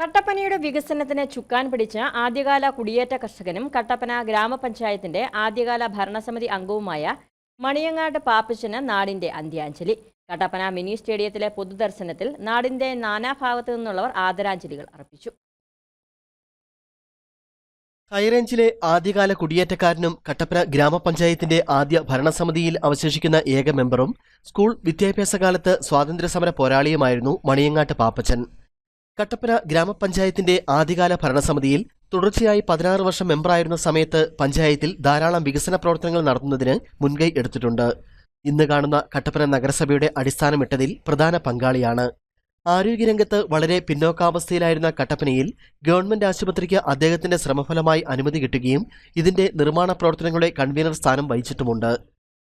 കട്ടപ്പനയുടെ വികസനത്തിന് ചുക്കാൻ പിടിച്ച ആദ്യകാല കുടിയേറ്റ കർഷകനും കട്ടപ്പന ഗ്രാമപഞ്ചായത്തിന്റെ ആദ്യകാല ഭരണസമിതി അംഗവുമായ മണിയങ്ങാട് പാപ്പിച്ചന് നാടിന്റെ അന്ത്യാഞ്ജലി. കട്ടപ്പന മിനി സ്റ്റേഡിയത്തിലെ പൊതുദർശനത്തിൽ നാടിന്റെ നാനാഭാഗത്തു നിന്നുള്ളവർ ആദരാഞ്ജലികൾ അർപ്പിച്ചു. ഹൈറേഞ്ചിലെ ആദ്യകാല കുടിയേറ്റക്കാരനും കട്ടപ്പന ഗ്രാമപഞ്ചായത്തിന്റെ ആദ്യ ഭരണസമിതിയിൽ അവശേഷിക്കുന്ന ഏക മെമ്പറും സ്കൂൾ വിദ്യാഭ്യാസ കാലത്ത് സ്വാതന്ത്ര്യസമര പോരാളിയുമായിരുന്നു മണിയങ്ങാട്ട് പാപ്പച്ചൻ. കട്ടപ്പന ഗ്രാമപഞ്ചായത്തിന്റെ ആദ്യകാല ഭരണസമിതിയിൽ തുടർച്ചയായി പതിനാറ് വർഷം മെമ്പറായിരുന്ന സമയത്ത് പഞ്ചായത്തിൽ ധാരാളം വികസന പ്രവർത്തനങ്ങൾ നടത്തുന്നതിന് മുൻകൈ എടുത്തിട്ടുണ്ട്. ഇന്ന് കാണുന്ന കട്ടപ്പന നഗരസഭയുടെ അടിസ്ഥാനമിട്ടതിൽ പ്രധാന പങ്കാളിയാണ്. ആരോഗ്യരംഗത്ത് വളരെ പിന്നോക്കാവസ്ഥയിലായിരുന്ന കട്ടപ്പനയിൽ ഗവൺമെന്റ് ആശുപത്രിക്ക് അദ്ദേഹത്തിന്റെ ശ്രമഫലമായി അനുമതി കിട്ടുകയും ഇതിന്റെ നിർമ്മാണ പ്രവർത്തനങ്ങളുടെ കൺവീനർ സ്ഥാനം വഹിച്ചിട്ടുമുണ്ട്.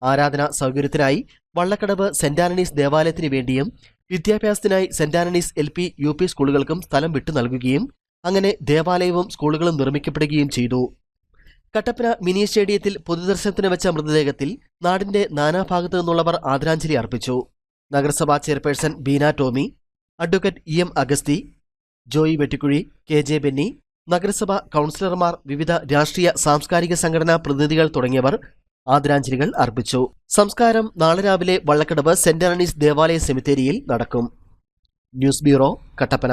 ആരാധന സൗകര്യത്തിനായി വള്ളക്കടവ് സെന്റ് ആന്റണീസ് ദേവാലയത്തിന് വേണ്ടിയും വിദ്യാഭ്യാസത്തിനായി saint Antony's L P U P സ്കൂളുകൾക്കും സ്ഥലം വിട്ടു നൽകുകയും അങ്ങനെ ദേവാലയവും സ്കൂളുകളും നിർമ്മിക്കപ്പെടുകയും ചെയ്തു. കട്ടപ്പന മിനി സ്റ്റേഡിയത്തിൽ പൊതുദർശനത്തിന് വെച്ച മൃതദേഹത്തിൽ നാടിന്റെ നാനാഭാഗത്തു നിന്നുള്ളവർ ആദരാഞ്ജലി അർപ്പിച്ചു. നഗരസഭാ chairperson Beena Tomy advocate E M Agasthi Joy Vettikuzhy K J Benny നഗരസഭാ കൗൺസിലർമാർ വിവിധ രാഷ്ട്രീയ സാംസ്കാരിക സംഘടനാ പ്രതിനിധികൾ തുടങ്ങിയവർ ആദരാഞ്ജലികൾ അർപ്പിച്ചു. സംസ്കാരം നാളെ രാവിലെ വള്ളക്കടവ് സെന്റ് ആന്റണീസ് ദേവാലയ സെമിത്തേരിയിൽ നടക്കും. News bureau Kattappana.